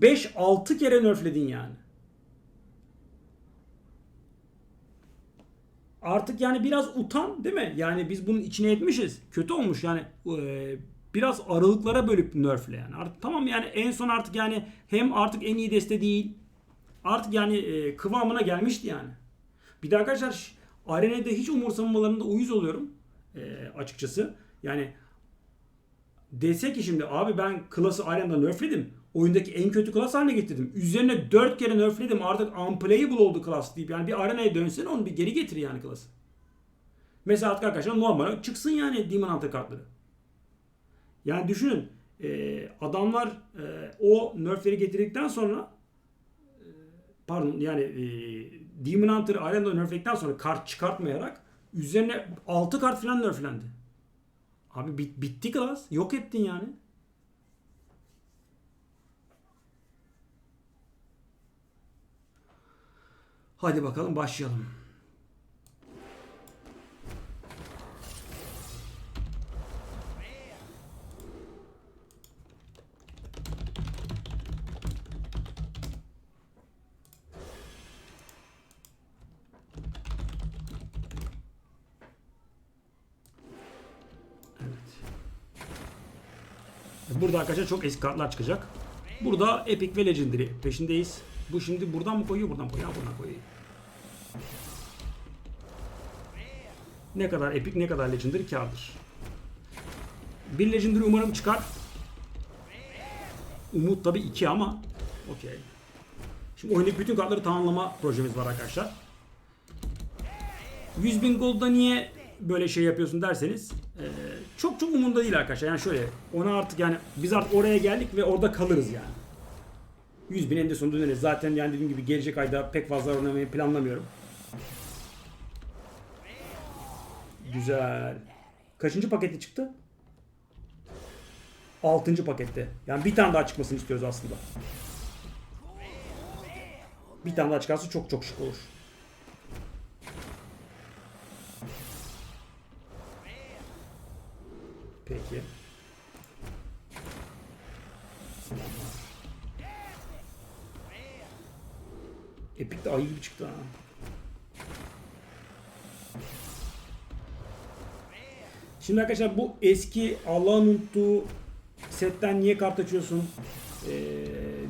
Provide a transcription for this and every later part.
5-6 kere nerfledin yani. Artık yani biraz utan değil mi? Yani biz bunun içine etmişiz. Kötü olmuş yani. Ee, biraz aralıklara bölüp nerfle yani. Artık tamam yani en son artık yani hem artık en iyi deste değil. Artık yani e, kıvamına gelmişti yani. Bir de arkadaşlar arenada hiç umursamamalarında uyuz oluyorum. e, açıkçası. Yani dese ki şimdi abi ben klası arenada nerfledim. Oyundaki en kötü klas haline getirdim. Üzerine 4 kere nerfledim. Artık unplayable oldu klas deyip yani bir arenaya dönsene onu bir geri getir yani klası. Mesela artık arkadaşlar normal çıksın yani Demon Hunter kartları. Yani düşünün e, adamlar e, o nerfleri getirdikten sonra e, pardon yani e, Demon Hunter arenada nerfledikten sonra kart çıkartmayarak üzerine 6 kart falan nerflendi. Abi bit, bitti klas. Yok ettin yani. Hadi bakalım başlayalım. Burada arkadaşlar çok eski kartlar çıkacak. Burada Epic ve Legendary peşindeyiz. Bu şimdi buradan mı koyuyor buradan mı koyuyor? Ha, buradan koyuyor. Ne kadar Epic ne kadar Legendary kardır. Bir Legendary umarım çıkar. Umut tabi 2 ama okey. Şimdi oyundaki bütün kartları tamamlama projemiz var arkadaşlar. 100 bin gold'da niye böyle şey yapıyorsun derseniz e, çok çok umurumda değil arkadaşlar. Yani şöyle ona artık yani biz artık oraya geldik ve orada kalırız yani. 100 bin en de sonunda döneriz. Zaten yani dediğim gibi gelecek ayda pek fazla oynamayı planlamıyorum. Güzel. Kaçıncı paketi çıktı? Altıncı pakette. Yani bir tane daha çıkmasını istiyoruz aslında. Bir tane daha çıkarsa çok çok şık olur. Peki. Epic de ayı gibi çıktı ha. Şimdi arkadaşlar bu eski Allah'ın unuttuğu setten niye kart açıyorsun? Ee,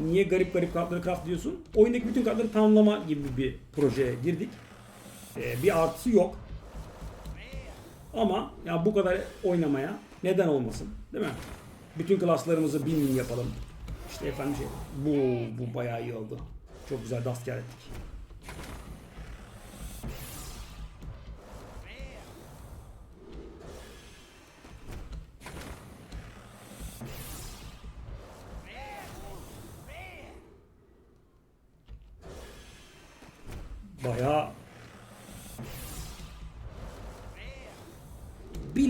niye garip garip kartları craft diyorsun? Oyundaki bütün kartları tamamlama gibi bir projeye girdik. Ee, bir artısı yok. Ama ya bu kadar oynamaya neden olmasın? Değil mi? Bütün klaslarımızı bin yapalım. İşte efendim şey. Bu bu bayağı iyi oldu. Çok güzel dast ettik.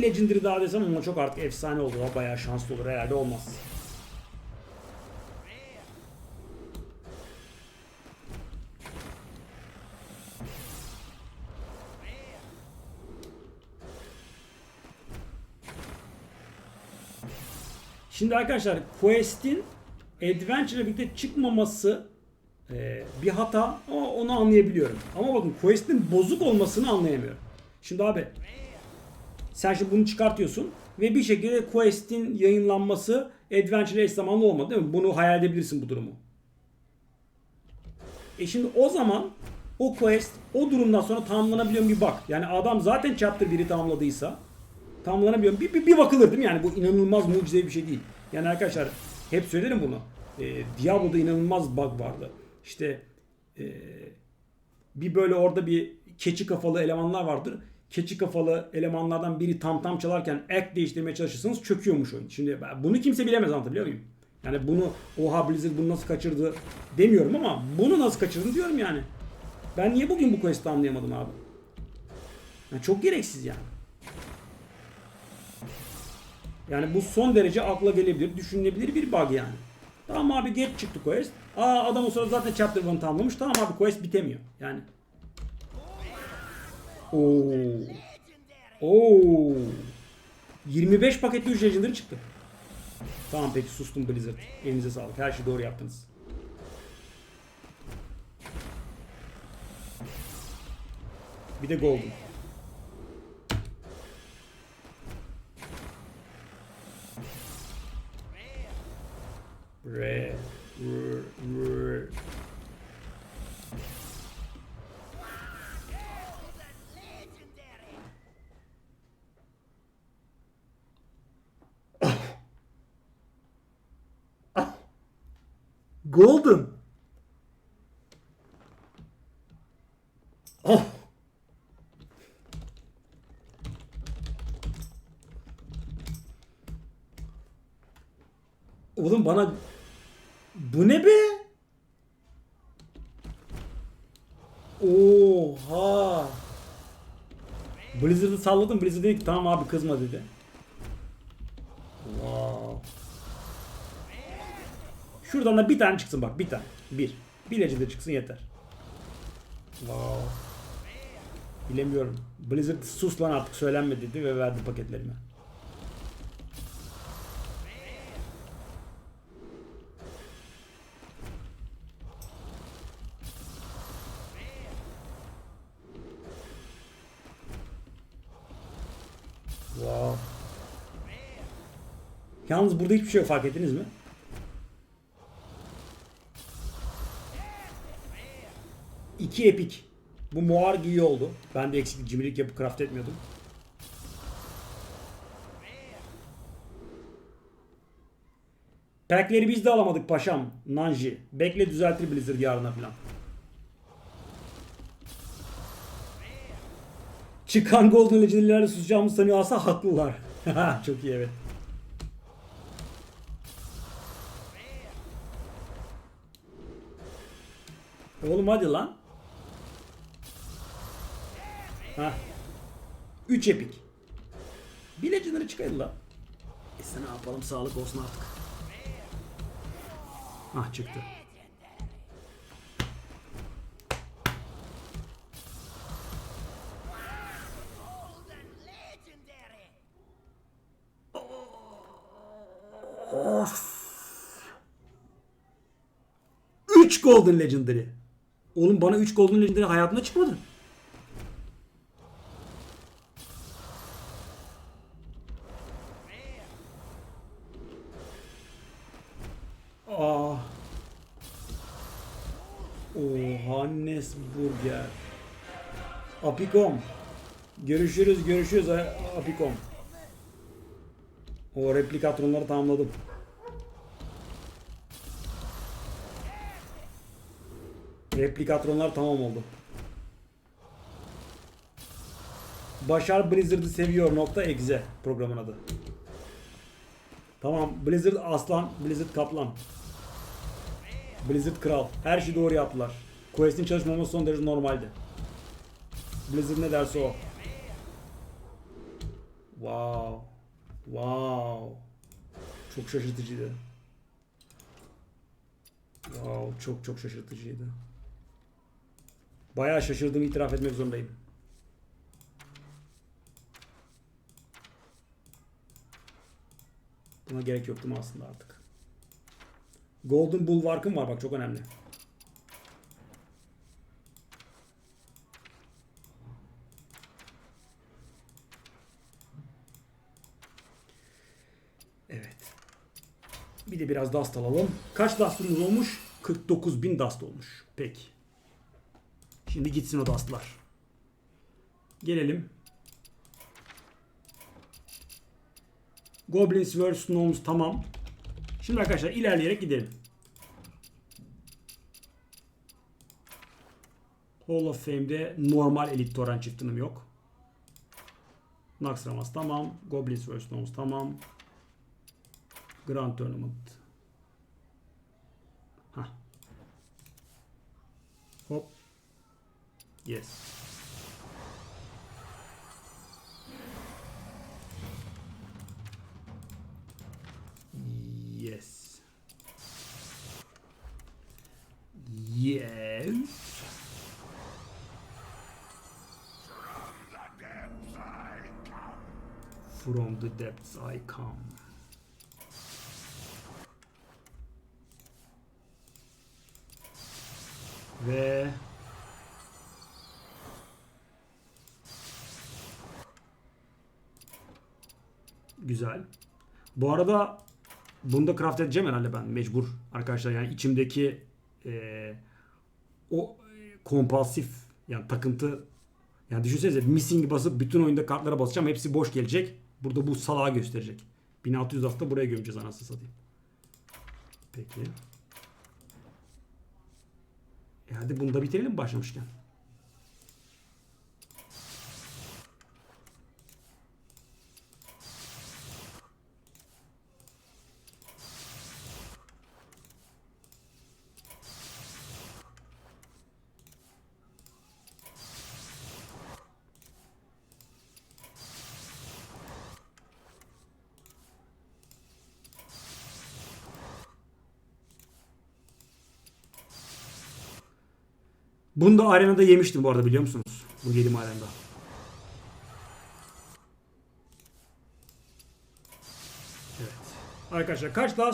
Legendary daha desem ama çok artık efsane olur. O bayağı şanslı olur. Herhalde olmaz. Şimdi arkadaşlar Quest'in Adventure'la birlikte çıkmaması e, bir hata ama onu anlayabiliyorum. Ama bakın Quest'in bozuk olmasını anlayamıyorum. Şimdi abi sen şimdi bunu çıkartıyorsun ve bir şekilde Quest'in yayınlanması Adventure eş zamanlı olmadı değil mi? Bunu hayal edebilirsin bu durumu. E şimdi o zaman o quest o durumdan sonra tamamlanabiliyor bir bak. Yani adam zaten chapter 1'i tamamladıysa tamamlanabiliyor mu? Bir, bir, bir bakılır değil mi? Yani bu inanılmaz mucizevi bir şey değil. Yani arkadaşlar hep söylerim bunu. E, Diablo'da inanılmaz bug vardı. İşte e, bir böyle orada bir keçi kafalı elemanlar vardır. Keçi kafalı elemanlardan biri tam tam çalarken ek değiştirmeye çalışırsanız çöküyormuş oyun. Şimdi bunu kimse bilemez anlatabiliyor muyum? Yani bunu oha Blizzard bunu nasıl kaçırdı demiyorum ama bunu nasıl kaçırdın diyorum yani. Ben niye bugün bu quest'i anlayamadım abi? Yani çok gereksiz yani. Yani bu son derece akla gelebilir, düşünülebilir bir bug yani. Tamam abi geç çıktı quest. Aa adam o sırada zaten chapter 1'ı tamamlamış. Tamam abi quest bitemiyor. Yani. Oo. Oo. 25 paketli 3 legendary çıktı. Tamam peki sustum Blizzard. Elinize sağlık. Her şeyi doğru yaptınız. Bir de golden. Re, r, r. Golden. Oh. Oğlum bana bu ne be? Oha. Blizzard'ı salladım. Blizzard dedi ki tamam abi kızma dedi. Wow. Şuradan da bir tane çıksın bak bir tane. Bir. Bir de çıksın yeter. Wow. Bilemiyorum. Blizzard sus lan artık söylenme dedi ve verdi paketlerimi. Wow. Yalnız burada hiçbir şey yok fark ettiniz mi? İki epik. Bu Moarg iyi oldu. Ben de eksik cimrilik yapıp craft etmiyordum. Pack'leri biz de alamadık paşam. Nanji. Bekle düzeltir Blizzard yarına falan. Çıkan Golden Legendary'lerle susacağımızı sanıyorsa haklılar. Çok iyi evet. Oğlum hadi lan. Ha. 3 epik. Bir Legendary çıkaydı lan. İşte ne yapalım sağlık olsun artık. Ah çıktı. Of. 3 Golden Legendary. Oğlum bana 3 Golden Legendary hayatımda çıkmadı. Aa. Oh, Hannes Burger. Apikom. Görüşürüz, görüşürüz Apikom. O replikatronları tamamladım. Replikatronlar tamam oldu. Başar Blizzard'ı seviyor nokta exe programın adı. Tamam Blizzard aslan, Blizzard kaplan. Blizzard kral. Her şeyi doğru yaptılar. Quest'in çalışmaması son derece normaldi. Blizzard ne derse o. Wow. Wow. Çok şaşırtıcıydı. Wow, çok çok şaşırtıcıydı. Bayağı şaşırdığımı itiraf etmek zorundayım. Buna gerek yoktu mu aslında artık. Golden Bulwark'ım var bak çok önemli. Evet. Bir de biraz dust alalım. Kaç dust'ımız olmuş? 49.000 dust olmuş. Peki. Şimdi gitsin o dust'lar. Gelelim. Goblins vs. Gnomes tamam. Şimdi arkadaşlar ilerleyerek gidelim. Hall of Fame'de normal Elite Torrent çiftinim yok. Naxxramas tamam. Goblins vs. Gnomes tamam. Grand Tournament. Hah. Hop. Yes. Yes. Yes. From the depths I come. Ve Güzel. Bu arada bunu da craft edeceğim herhalde ben mecbur arkadaşlar. Yani içimdeki e, o kompulsif yani takıntı yani düşünsenize missing basıp bütün oyunda kartlara basacağım. Hepsi boş gelecek. Burada bu salağı gösterecek. 1600 hafta buraya gömeceğiz anasını satayım. Peki. Hadi bunu da bitirelim başlamışken. Bunu da arenada yemiştim bu arada biliyor musunuz? Bu yedim arenada. Evet. Arkadaşlar kaç daha